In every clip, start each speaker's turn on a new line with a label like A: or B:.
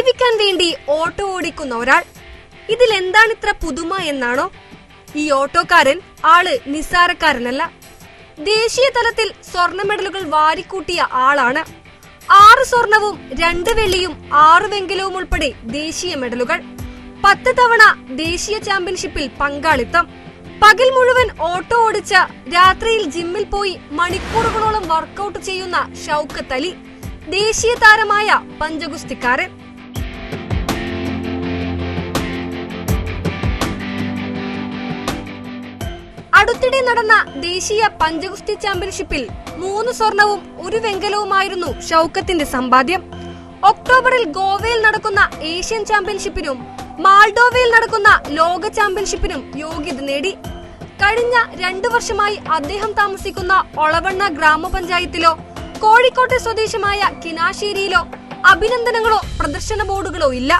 A: ജീവിക്കാൻ വേണ്ടി ഓട്ടോ ഓടിക്കുന്ന ഒരാൾ. ഇതിൽ എന്താണ് ഇത്ര പുതുമ എന്നാണോ? ഈ ഓട്ടോക്കാരൻ ആൾ നിസ്സാരക്കാരനല്ല. ദേശീയ തലത്തിൽ സ്വർണ മെഡലുകൾ വാരിക്കൂട്ടിയ ആളാണ്. ആറ് സ്വർണവും രണ്ട് വെള്ളിയും ആറ് വെങ്കലവും ഉൾപ്പെടെ ദേശീയ മെഡലുകൾ. പത്ത് തവണ ദേശീയ ചാമ്പ്യൻഷിപ്പിൽ പങ്കാളിത്തം. പകൽ മുഴുവൻ ഓട്ടോ ഓടിച്ച രാത്രിയിൽ ജിമ്മിൽ പോയി മണിക്കൂറുകളോളം വർക്കൗട്ട് ചെയ്യുന്ന ഷൗക്കത്ത് അലി ദേശീയ താരമായ പഞ്ചഗുസ്തിക്കാരൻ. അടുത്തിടെ നടന്ന ദേശീയ പഞ്ചഗുസ്തി ചാമ്പ്യൻഷിപ്പിൽ മൂന്ന് സ്വർണവും ഒരു വെങ്കലവുമായിരുന്നു ഷൗക്കത്തിന്റെ സമ്പാദ്യം. ഒക്ടോബറിൽ ഗോവയിൽ നടക്കുന്ന ഏഷ്യൻ ചാമ്പ്യൻഷിപ്പിനും മാൾഡോവയിൽ നടക്കുന്ന ലോക ചാമ്പ്യൻഷിപ്പിനും യോഗ്യത നേടി. കഴിഞ്ഞ രണ്ടു വർഷമായി അദ്ദേഹം താമസിക്കുന്ന ഒളവണ്ണ ഗ്രാമപഞ്ചായത്തിലോ കോഴിക്കോട്ടെ സ്വദേശമായ കിനാശ്ശേരിയിലോ അഭിനന്ദനങ്ങളോ പ്രദർശന ബോർഡുകളോ ഇല്ല.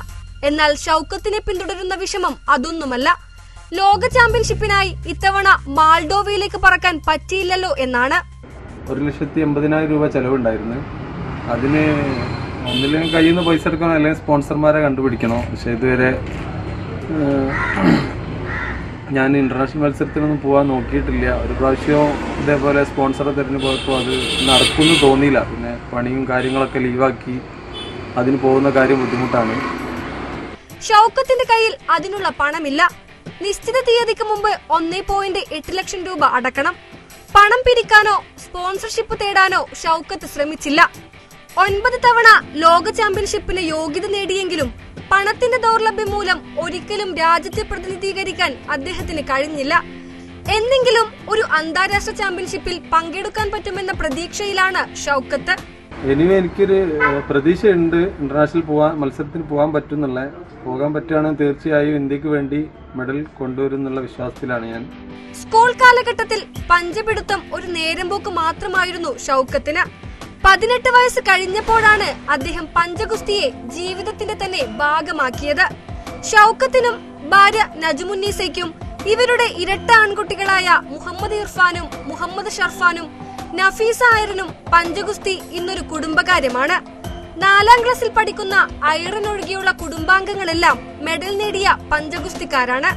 A: എന്നാൽ ഷൗക്കത്തിനെ പിന്തുടരുന്ന വിഷമം അതൊന്നുമല്ല. ലോക ചാമ്പ്യൻഷിപ്പിനായി ഇത്തവണ മാൾഡോവയിലേക്ക് പറക്കാൻ പറ്റിയില്ലല്ലോ എന്നാണ്.
B: ഒരു ലക്ഷത്തി എൺപതിനായിരം രൂപ ചെലവുണ്ടായിരുന്നു. അതിന് ഒന്നിലും കയ്യിൽ നിന്ന് പൈസ എടുക്കണോ അല്ലെങ്കിൽ സ്പോൺസർമാരെ കണ്ടുപിടിക്കണോ? പക്ഷേ ഇതുവരെ ഞാൻ ഇന്റർനാഷണൽ മത്സരത്തിനൊന്നും പോകാൻ നോക്കിയിട്ടില്ല. ഒരു പ്രാവശ്യം ഇതേപോലെ സ്പോൺസറെ തിരഞ്ഞു പോയപ്പോൾ അത് നടക്കുമെന്ന് തോന്നിയില്ല. പിന്നെ പണിയും കാര്യങ്ങളൊക്കെ ലീവാക്കി അതിന് പോകുന്ന കാര്യം ബുദ്ധിമുട്ടാണ്.
A: ഷൗക്കത്തിന്റെ കയ്യിൽ അതിനുള്ള പണമില്ല. നിശ്ചിത തീയതിക്ക് മുമ്പ് ഒന്നേ പോയിന്റ് എട്ട് ലക്ഷം രൂപ അടക്കണം. പണം പിരിക്കാനോ സ്പോൺസർഷിപ്പ് തേടാനോ ഷൗക്കത്ത് ശ്രമിച്ചില്ല. ഒൻപത് തവണ ലോക ചാമ്പ്യൻഷിപ്പിന് യോഗ്യത നേടിയെങ്കിലും പണത്തിന്റെ ദൗർലഭ്യം മൂലം ഒരിക്കലും രാജ്യത്തെ പ്രതിനിധീകരിക്കാൻ അദ്ദേഹത്തിന് കഴിഞ്ഞില്ല. എന്നെങ്കിലും ഒരു അന്താരാഷ്ട്ര ചാമ്പ്യൻഷിപ്പിൽ പങ്കെടുക്കാൻ പറ്റുമെന്ന പ്രതീക്ഷയിലാണ് ഷൗക്കത്ത്.
B: എനിവേ എനിക്കൊരു പ്രതീക്ഷയുണ്ട്. ഇന്റർനാഷണൽ പോവാൻ മത്സരത്തിന് പോകാൻ പറ്റും എന്നുള്ള പോകാൻ പറ്റുകയാണെങ്കിൽ തീർച്ചയായും ഇന്ത്യയ്ക്ക് വേണ്ടി മെഡൽ കൊണ്ടുവരുന്നുള്ള വിശ്വാസത്തിലാണ് ഞാൻ.
A: സ്കൂൾ കാലഘട്ടത്തിൽ പഞ്ചപിടുത്തം ഒരു നേരം പോക്ക് മാത്രമായിരുന്നു ഷൗക്കത്തിന്. പതിനെട്ട് വയസ്സ് കഴിഞ്ഞപ്പോഴാണ് അദ്ദേഹം പഞ്ചഗുസ്തിയെ ജീവിതത്തിന്റെ തന്നെ ഭാഗമാക്കിയത്. ഷൗക്കത്തിനും ഭാര്യ നജുമുന്നീസയ്ക്കും ഇവരുടെ ഇരട്ട ആൺകുട്ടികളായ മുഹമ്മദ് ഇർഫാനും മുഹമ്മദ് ഷർഫാനും നഫീസ ആയരനും പഞ്ചഗുസ്തി ഇന്നൊരു കുടുംബകാര്യമാണ്. നാലാം ക്ലാസ്സിൽ പഠിക്കുന്ന ഐറൻ ഒഴികെയുള്ള കുടുംബാംഗങ്ങളെല്ലാം മെഡൽ നേടിയ പഞ്ചഗുസ്തിക്കാരാണ്.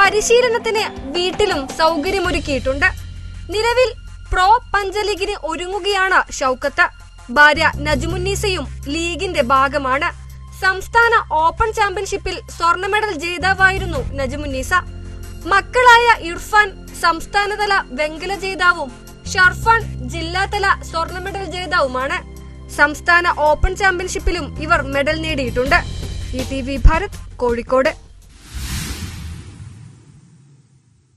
A: പരിശീലനത്തിന് വീട്ടിലും സൗകര്യമൊരുക്കിയിട്ടുണ്ട്. നിലവിൽ പ്രോ പഞ്ചലീഗിന് ഒരുങ്ങുകയാണ് ഷൌക്കത്ത്. ഭാര്യ നജുമുന്നീസയും ലീഗിന്റെ ഭാഗമാണ്. സംസ്ഥാന ഓപ്പൺ ചാമ്പ്യൻഷിപ്പിൽ സ്വർണ മെഡൽ ജേതാവായിരുന്നു നജുമുന്നീസ. മക്കളായ ഇർഫാൻ സംസ്ഥാനതല വെങ്കല ജേതാവും ഷർഫാൻ ജില്ലാതല സ്വർണ മെഡൽ ജേതാവുമാണ്. സംസ്ഥാന ഓപ്പൺ ചാമ്പ്യൻഷിപ്പിലും ഇവർ മെഡൽ നേടിയിട്ടുണ്ട്. E T V Bharat Kozhikode.